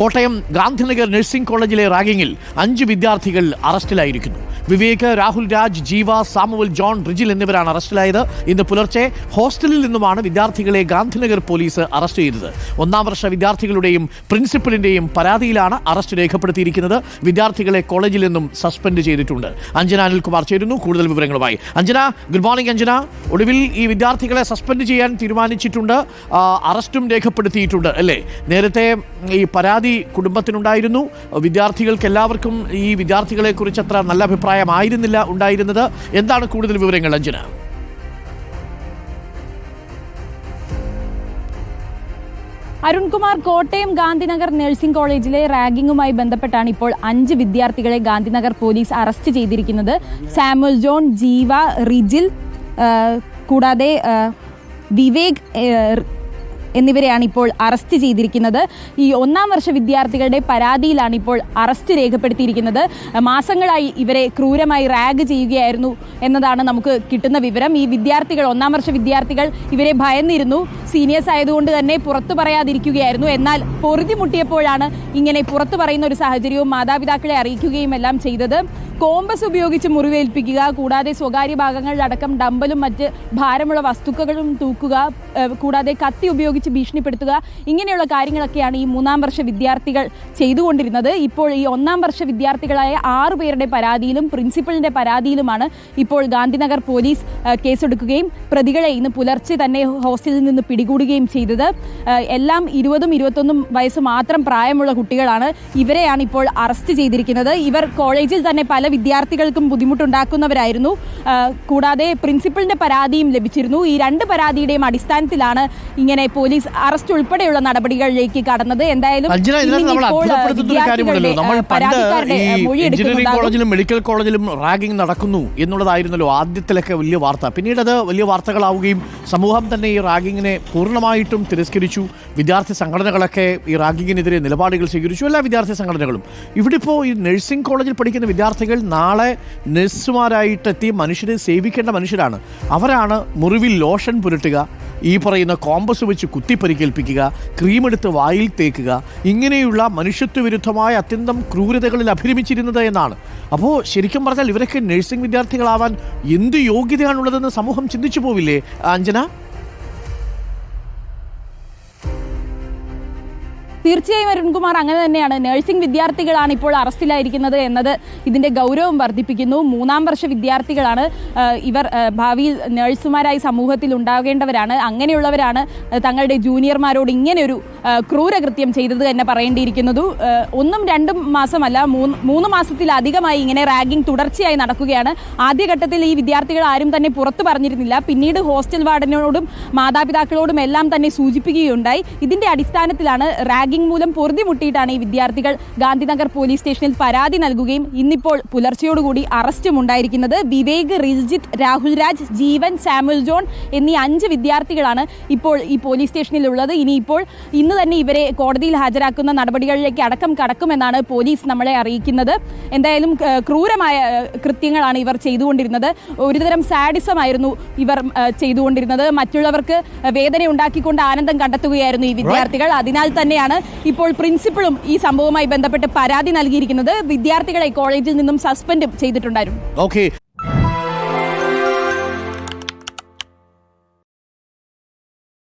Kottayam Gandhinagar nursing കോളേജിലെ റാഗിങ്ങിൽ അഞ്ച് വിദ്യാർത്ഥികൾ അറസ്റ്റിലായിരിക്കുന്നു. വിവേക് രാഹുൽ രാജ് ജീവ സാമുവൽ ജോൺ റിജിൽ എന്നിവരാണ് അറസ്റ്റിലായത്. ഇന്ന് പുലർച്ചെ ഹോസ്റ്റലിൽ നിന്നുമാണ് വിദ്യാർത്ഥികളെ ഗാന്ധിനഗർ പോലീസ് അറസ്റ്റ് ചെയ്തത്. ഒന്നാം വർഷ വിദ്യാർത്ഥികളുടെയും പ്രിൻസിപ്പലിന്റെയും പരാതിയിലാണ് അറസ്റ്റ് രേഖപ്പെടുത്തിയിരിക്കുന്നത്. വിദ്യാർത്ഥികളെ കോളേജിൽ നിന്നും സസ്പെൻഡ് ചെയ്തിട്ടുണ്ട്. അഞ്ജന അനിൽകുമാർ ചേരുന്നു. കൂടുതൽ വിവരങ്ങളുമായി അഞ്ജന ഗുഡ് മോർണിംഗ് അഞ്ജന. ഒടുവിൽ ഈ വിദ്യാർത്ഥികളെ സസ്പെൻഡ് ചെയ്യാൻ തീരുമാനിച്ചിട്ടുണ്ട്. അറസ്റ്റും രേഖപ്പെടുത്തിയിട്ടുണ്ട് അല്ലേ? നേരത്തെ ഈ പരാതി കുടുംബത്തിനുണ്ടായിരുന്നു. വിദ്യാർത്ഥികൾക്ക് എല്ലാവർക്കും ഈ വിദ്യാർത്ഥികളെ കുറിച്ച് അത്ര നല്ല അഭിപ്രായമായിരുന്നില്ല ഉണ്ടായിരുന്നത്. എന്താണ് കൂടുതൽ വിവരങ്ങൾ അഞ്ജന? അരുൺകുമാർ കോട്ടയം ഗാന്ധിനഗർ നഴ്സിംഗ് കോളേജിലെ റാഗിങ്ങുമായി ബന്ധപ്പെട്ടാണ് ഇപ്പോൾ അഞ്ച് വിദ്യാർത്ഥികളെ ഗാന്ധിനഗർ പോലീസ് അറസ്റ്റ് ചെയ്തിരിക്കുന്നത്. സാമുൽ ജോൺ ജീവ റിജിൽ കൂടാതെ വിവേക് എന്നിവരെയാണ് ഇപ്പോൾ അറസ്റ്റ് ചെയ്തിരിക്കുന്നത്. ഈ ഒന്നാം വർഷ വിദ്യാർത്ഥികളുടെ പരാതിയിലാണ് ഇപ്പോൾ അറസ്റ്റ് രേഖപ്പെടുത്തിയിരിക്കുന്നത്. മാസങ്ങളായി ഇവരെ ക്രൂരമായി റാഗ് ചെയ്യുകയായിരുന്നു എന്നതാണ് നമുക്ക് കിട്ടുന്ന വിവരം. ഈ വിദ്യാർത്ഥികൾ ഒന്നാം വർഷ വിദ്യാർത്ഥികൾ ഇവരെ ഭയന്നിരുന്നു. സീനിയേഴ്സ് ആയതുകൊണ്ട് തന്നെ പുറത്തു പറയാതിരിക്കുകയായിരുന്നു. എന്നാൽ പൊറുതി മുട്ടിയപ്പോഴാണ് ഇങ്ങനെ പുറത്തു പറയുന്ന ഒരു സാഹചര്യവും മാതാപിതാക്കളെ അറിയിക്കുകയും എല്ലാം ചെയ്തത്. കോമ്പസ് ഉപയോഗിച്ച് മുറിവേൽപ്പിക്കുക കൂടാതെ സ്വകാര്യ ഭാഗങ്ങളിലടക്കം ഡമ്പലും മറ്റ് ഭാരമുള്ള വസ്തുക്കളും തൂക്കുക കൂടാതെ കത്തി ഉപയോഗിച്ച് ഭീഷണിപ്പെടുത്തുക ഇങ്ങനെയുള്ള കാര്യങ്ങളൊക്കെയാണ് ഈ മൂന്നാം വർഷ വിദ്യാർത്ഥികൾ ചെയ്തുകൊണ്ടിരുന്നത്. ഇപ്പോൾ ഈ ഒന്നാം വർഷ വിദ്യാർത്ഥികളായ ആറു പേരുടെ പരാതിയിലും പ്രിൻസിപ്പലിന്റെ പരാതിയിലുമാണ് ഇപ്പോൾ ഗാന്ധിനഗർ പോലീസ് കേസെടുക്കുകയും പ്രതികളെ ഇന്ന് പുലർച്ചെ തന്നെ ഹോസ്റ്റലിൽ നിന്ന് പിടികൂടുകയും ചെയ്തത്. എല്ലാം ഇരുപതും ഇരുപത്തൊന്നും വയസ്സ് മാത്രം പ്രായമുള്ള കുട്ടികളാണ്. ഇവരെയാണ് ഇപ്പോൾ അറസ്റ്റ് ചെയ്തിരിക്കുന്നത്. ഇവർ കോളേജിൽ തന്നെ പല വിദ്യാർത്ഥികൾക്കും ബുദ്ധിമുട്ടുണ്ടാക്കുന്നവരായിരുന്നു. കൂടാതെ പ്രിൻസിപ്പലിന്റെ പരാതിയും ലഭിച്ചിരുന്നു. ഈ രണ്ട് പരാതിയുടെയും അടിസ്ഥാനത്തിലാണ് ഇങ്ങനെ പോലീസ് അറസ്റ്റ് ഉൾപ്പെടെയുള്ള നടപടികളിലേക്ക് കടന്നത്. എന്തായാലും എഞ്ചിനീയറിംഗ് കോളേജിലും മെഡിക്കൽ കോളേജിലും റാഗിംഗ് നടക്കുന്നു എന്നുള്ളതായിരുന്നല്ലോ ആദ്യത്തിലൊക്കെ വലിയ വാർത്ത. പിന്നീട് അത് വലിയ വാർത്തകളാവുകയും സമൂഹം തന്നെ ഈ റാഗിങ്ങിനെ പൂർണമായിട്ടും തിരസ്കരിച്ചു. വിദ്യാർത്ഥി സംഘടനകളൊക്കെ ഈ റാഗിങ്ങിനെതിരെ നിലപാടുകൾ സ്വീകരിച്ചു. എല്ലാ വിദ്യാർത്ഥി സംഘടനകളും. ഇവിടെ ഇപ്പോൾ ഈ നഴ്സിംഗ് കോളേജിൽ പഠിക്കുന്ന വിദ്യാർത്ഥികൾ നാളെ നഴ്സുമാരായിട്ടെത്തി മനുഷ്യരെ സേവിക്കേണ്ട മനുഷ്യരാണ്. അവരാണ് മുറിവിൽ ലോഷൻ പുരട്ടുക ഈ പറയുന്ന കോമ്പസ് വെച്ച് കുത്തിപ്പരിക്കേൽപ്പിക്കുക ക്രീമെടുത്ത് വായിൽ തേക്കുക ഇങ്ങനെയുള്ള മനുഷ്യത്വവിരുദ്ധമായ അത്യന്തം ക്രൂരതകളിൽ അഭിരമിച്ചിരുന്നത് എന്നാണ്. അപ്പോൾ ശരിക്കും പറഞ്ഞാൽ ഇവരൊക്കെ നഴ്സിംഗ് വിദ്യാർത്ഥികളാവാൻ എന്ത് യോഗ്യതയാണുള്ളതെന്ന് സമൂഹം ചിന്തിച്ചു പോവില്ലേ അഞ്ജന തീർച്ചയായും അരുൺകുമാർ അങ്ങനെ തന്നെയാണ്. നഴ്സിംഗ് വിദ്യാർത്ഥികളാണ് ഇപ്പോൾ അറസ്റ്റിലായിരിക്കുന്നത് എന്നത് ഇതിന്റെ ഗൗരവം വർദ്ധിപ്പിക്കുന്നു. മൂന്നാം വർഷ വിദ്യാർത്ഥികളാണ് ഇവർ ഭാവിയിൽ നഴ്സുമാരായി സമൂഹത്തിൽ ഉണ്ടാകേണ്ടവരാണ്. അങ്ങനെയുള്ളവരാണ് തങ്ങളുടെ ജൂനിയർമാരോട് ഇങ്ങനെയൊരു ക്രൂരകൃത്യം ചെയ്തത് തന്നെ പറയേണ്ടിയിരിക്കുന്നതു. ഒന്നും രണ്ടും മാസമല്ല മൂന്ന് മൂന്ന് മാസത്തിലധികമായി ഇങ്ങനെ റാഗിംഗ് തുടർച്ചയായി നടക്കുകയാണ്. ആദ്യഘട്ടത്തിൽ ഈ വിദ്യാർത്ഥികൾ ആരും തന്നെ പുറത്തു പറഞ്ഞിരുന്നില്ല. പിന്നീട് ഹോസ്റ്റൽ വാർഡനോടും മാതാപിതാക്കളോടും എല്ലാം തന്നെ സൂചിപ്പിക്കുകയുണ്ടായി. ഇതിന്റെ അടിസ്ഥാനത്തിലാണ് റാഗിംഗ് മൂലം പൊറുതി മുട്ടിയിട്ടാണ് ഈ വിദ്യാർത്ഥികൾ ഗാന്ധിനഗർ പോലീസ് സ്റ്റേഷനിൽ പരാതി നൽകുകയും ഇന്നിപ്പോൾ പുലർച്ചയോടുകൂടി അറസ്റ്റും ഉണ്ടായിരിക്കുന്നത് വിവേക് റിൽജിത്ത് രാഹുൽ രാജ് ജീവൻ സാമുൽ ജോൺ എന്നീ അഞ്ച് വിദ്യാർത്ഥികളാണ് ഇപ്പോൾ ഈ പോലീസ് സ്റ്റേഷനിൽ ഉള്ളത് ഇനിയിപ്പോൾ ഇന്ന് തന്നെ ഇവരെ കോടതിയിൽ ഹാജരാക്കുന്ന നടപടികളിലേക്ക് അടക്കം കടക്കുമെന്നാണ് പോലീസ് നമ്മളെ അറിയിക്കുന്നത്. എന്തായാലും ക്രൂരമായ കൃത്യങ്ങളാണ് ഇവർ ചെയ്തുകൊണ്ടിരുന്നത്. ഒരുതരം സാഡിസം ആയിരുന്നു ഇവർ ചെയ്തുകൊണ്ടിരുന്നത്. മറ്റുള്ളവർക്ക് വേദന ഉണ്ടാക്കിക്കൊണ്ട് ആനന്ദം കണ്ടെത്തുകയായിരുന്നു ഈ വിദ്യാർത്ഥികൾ. അതിനാൽ തന്നെയാണ് ഇപ്പോൾ പ്രിൻസിപ്പളും ഈ സംഭവവുമായി ബന്ധപ്പെട്ട് പരാതി നൽകിയിരിക്കുന്നത് വിദ്യാർത്ഥികളെ കോളേജിൽ നിന്നും സസ്പെൻഡ് ചെയ്തിട്ടുണ്ടായിരുന്നു.